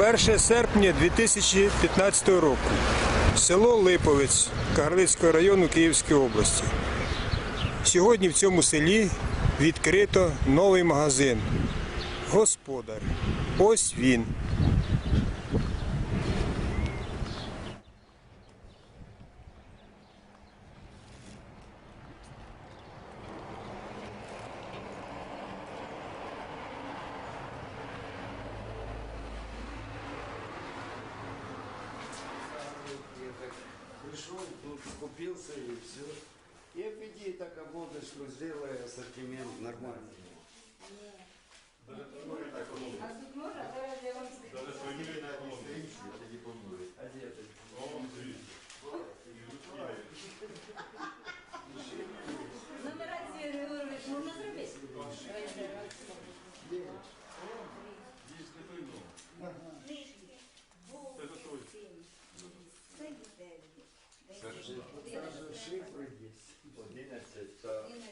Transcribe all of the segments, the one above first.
1 серпня 2015 року. Село Липовець Кагарлицького району Київської області. Сьогодні в цьому селі відкрито новий магазин. Господар. Ось він. Пришел, тут купился и все. И введи так ободочку, сделай ассортимент нормальный. 11 та 11.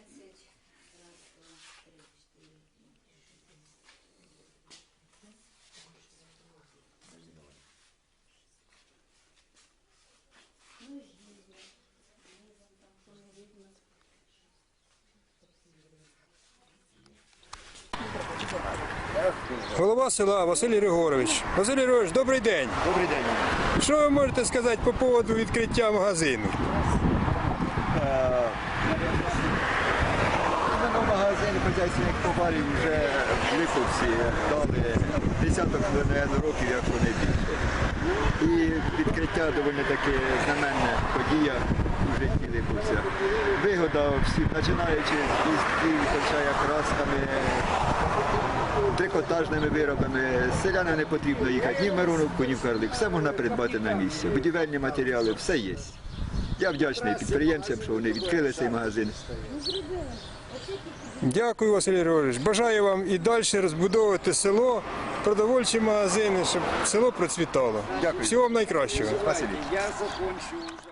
Голова села Василь Григорович. Василь Григорович, добрий день. Добрий день. Що ви можете сказати по поводу відкриття магазину? Іменно магазин хазяйственних товарів вже в Липовці дали десяток років, як вони більше. І відкриття доволі таки знаменна подія у житті Липовця. Вигода всім, починаючи з лістків, кончая красками, трикотажними виробами. Селянам не потрібно їхати ні в Мироновку, ні в Карлик. Все можна придбати на місці. Будівельні матеріали, все є. Я вдячний підприємцям, що вони відкрили цей магазин. Дякую, Василь Григорович. Бажаю вам і далі розбудовувати село, продовольчі магазини, щоб село процвітало. Дякую. Всього вам найкращого. Василь. Я закончу уже.